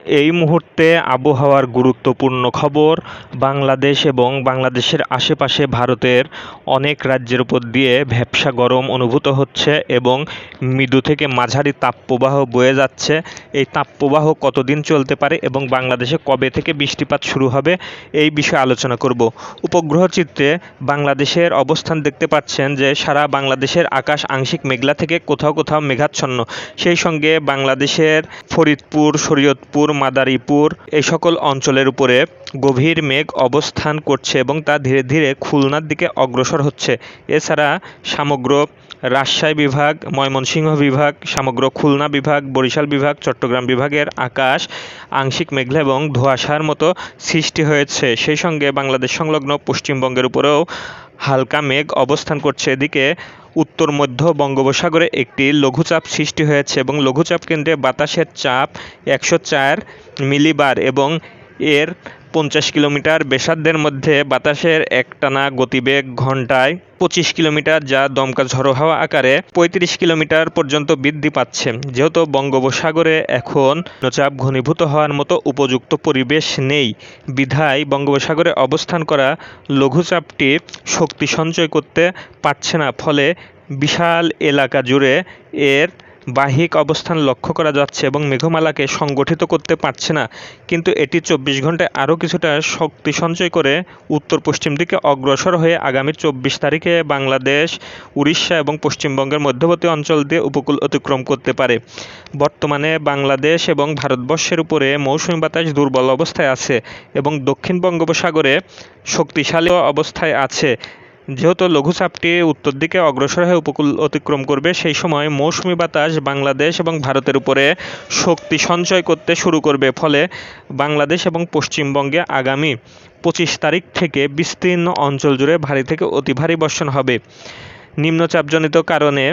এই মুহূর্তে আবহাওয়ার গুরুত্বপূর্ণ খবর, বাংলাদেশ এবং বাংলাদেশের আশেপাশে ভারতের অনেক রাজ্যের উপর দিয়ে ভ্যাপসা গরম অনুভূত হচ্ছে এবং মৃদু থেকে মাঝারি তাপপ্রবাহ বয়ে যাচ্ছে। এই তাপপ্রবাহ কতদিন চলতে পারে এবং বাংলাদেশে কবে থেকে বৃষ্টিপাত শুরু হবে এই বিষয়ে আলোচনা করব। উপগ্রহ চিত্রে বাংলাদেশের অবস্থান দেখতে পাচ্ছেন যে সারা বাংলাদেশের আকাশ আংশিক মেঘলা থেকে কোথাও কোথাও মেঘাচ্ছন্ন। সেই সঙ্গে বাংলাদেশের ফরিদপুর, শরীয়তপুর মাদারীপুর এই সকল অঞ্চলের উপরে গভীর মেঘ অবস্থান করছে এবং তা ধীরে ধীরে খুলনার দিকে অগ্রসর হচ্ছে। এছাড়া সমগ্র রাজশাহী বিভাগ, ময়মনসিংহ বিভাগ, সমগ্র খুলনা বিভাগ, বরিশাল বিভাগ, চট্টগ্রাম বিভাগের আকাশ আংশিক মেঘলা এবং ধোঁয়াশার মতো সৃষ্টি হয়েছে। সেই সঙ্গে বাংলাদেশ সংলগ্ন পশ্চিমবঙ্গের উপরেও হালকা মেঘ অবস্থান করছে। এদিকে উত্তর মধ্য বঙ্গোপসাগরে একটি লঘুচাপ সৃষ্টি হয়েছে এবং লঘুচাপ কেন্দ্রে বাতাসের চাপ একশো চার মিলিবার এবং এর পঞ্চাশ কিলোমিটার ব্যাসার্ধের মধ্যে বাতাসের একটানা গতিবেগ ঘন্টায় পঁচিশ কিলোমিটার, যা দমকা ঝড়ো হাওয়া আকারে পঁয়ত্রিশ কিলোমিটার পর্যন্ত বৃদ্ধি পাচ্ছে। যেহেতু বঙ্গোপসাগরে এখন চাপ ঘনীভূত হওয়ার মতো উপযুক্ত পরিবেশ নেই, বিধায় বঙ্গোপসাগরে অবস্থান করা লঘুচাপটি শক্তি সঞ্চয় করতে পারছে না। ফলে বিশাল এলাকা জুড়ে এর বাহিক অবস্থান লক্ষ্য করা যাচ্ছে এবং মেঘমালাকে সংগঠিত করতে পারছে না। কিন্তু এটি চব্বিশ ঘন্টায় আরও কিছুটা শক্তি সঞ্চয় করে উত্তর পশ্চিম দিকে অগ্রসর হয়ে আগামী চব্বিশ তারিখে বাংলাদেশ, উড়িষ্যা এবং পশ্চিমবঙ্গের মধ্যবর্তী অঞ্চল দিয়ে উপকূল অতিক্রম করতে পারে। বর্তমানে বাংলাদেশ এবং ভারতবর্ষের উপরে মৌসুমি বাতাস দুর্বল অবস্থায় আছে এবং দক্ষিণ বঙ্গোপসাগরে শক্তিশালী অবস্থায় আছে। যেহেতু লঘুচাপটি উত্তর দিকে অগ্রসর হয়ে উপকূল অতিক্রম করবে, সেই সময় মৌসুমি বাতাস বাংলাদেশ এবং ভারতের উপরে শক্তি সঞ্চয় করতে শুরু করবে। ফলে বাংলাদেশ এবং পশ্চিমবঙ্গে আগামী পঁচিশ তারিখ থেকে বিস্তীর্ণ অঞ্চল জুড়ে ভারী থেকে অতি ভারী বর্ষণ হবে। নিম্নচাপজনিত কারণে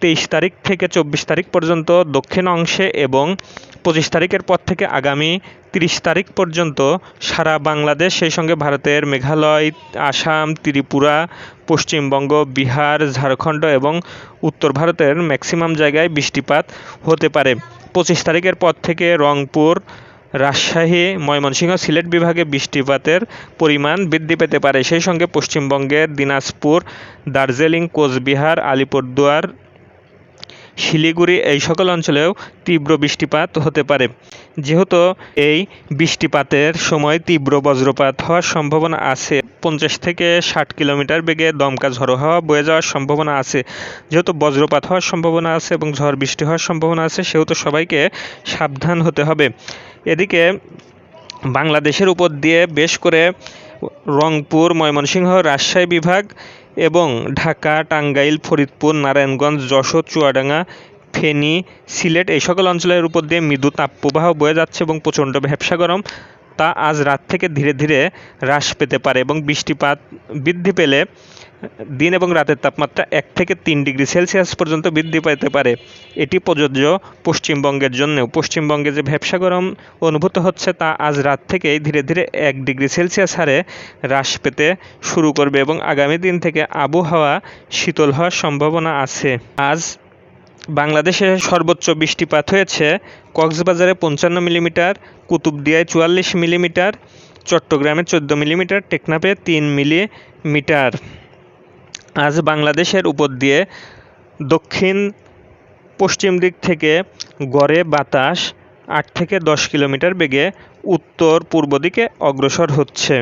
তেইশ তারিখ থেকে চব্বিশ তারিখ পর্যন্ত দক্ষিণ অংশে এবং পঁচিশ তারিখের পর থেকে আগামী তিরিশ তারিখ পর্যন্ত সারা বাংলাদেশ, সেই সঙ্গে ভারতের মেঘালয়, আসাম, ত্রিপুরা, পশ্চিমবঙ্গ, বিহার, ঝাড়খণ্ড এবং উত্তর ভারতের ম্যাক্সিমাম জায়গায় বৃষ্টিপাত হতে পারে। পঁচিশ তারিখের পর থেকে রংপুর, রাজশাহী, ময়মনসিংহ সিলেট বিভাগে বৃষ্টিপাতের পরিমাণ বৃদ্ধি পেতে পারে। সেই সঙ্গে পশ্চিমবঙ্গের দিনাজপুর, দার্জিলিং, কোচবিহার, আলিপুরদুয়ার শিলিগুড়ি এই সকল অঞ্চলেও তীব্র বৃষ্টিপাত হতে পারে। যেহেতু এই বৃষ্টিপাতের সময় তীব্র বজ্রপাত হওয়ার সম্ভাবনা আছে। পঞ্চাশ থেকে ষাট কিলোমিটার বেগে দমকা ঝড়ো হাওয়া বয়ে যাওয়ার সম্ভাবনা আছে। যেহেতু বজ্রপাত হওয়ার সম্ভাবনা আছে এবং ঝড় বৃষ্টি হওয়ার সম্ভাবনা আছে, সেহেতু সবাইকে সাবধান হতে হবে। এদিকে বাংলাদেশের উপর দিয়ে বেশ করে রংপুর, ময়মনসিংহ, রাজশাহী বিভাগ এবং ঢাকা, টাঙ্গাইল, ফরিদপুর, নারায়ণগঞ্জ, যশোর, চুয়াডাঙ্গা, ফেনী, সিলেট এই সকল অঞ্চলের উপর দিয়ে মৃদু তাপপ্রবাহ বয়ে যাচ্ছে এবং প্রচণ্ড ভ্যাবসা গরম। তা আজ রাত থেকে ধীরে ধীরে হ্রাস পেতে পারে এবং বৃষ্টিপাত বৃদ্ধি পেলে দিন এবং রাতের তাপমাত্রা এক থেকে তিন ডিগ্রি সেলসিয়াস পর্যন্ত বৃদ্ধি পেতে পারে। এটি প্রযোজ্য পশ্চিমবঙ্গের জন্যও পশ্চিমবঙ্গে যে ভ্যাবসা গরম অনুভূত হচ্ছে তা আজ রাত থেকেই ধীরে ধীরে এক ডিগ্রি সেলসিয়াস হারে হ্রাস পেতে শুরু করবে এবং আগামী দিন থেকে আবহাওয়া শীতল হওয়ার সম্ভাবনা আছে। আজ বাংলাদেশে সর্বোচ্চ বৃষ্টিপাত হয়েছে কক্সবাজারে পঞ্চান্ন মিলিমিটার, কুতুবদিয়ায় চুয়াল্লিশ মিলিমিটার, চট্টগ্রামে চোদ্দ মিলিমিটার, টেকনাফে তিন মিলিমিটার। আজ বাংলাদেশের উপর দিয়ে দক্ষিণ পশ্চিম দিক থেকে গড়ে বাতাস আট থেকে দশ কিলোমিটার বেগে উত্তর পূর্ব দিকে অগ্রসর হচ্ছে।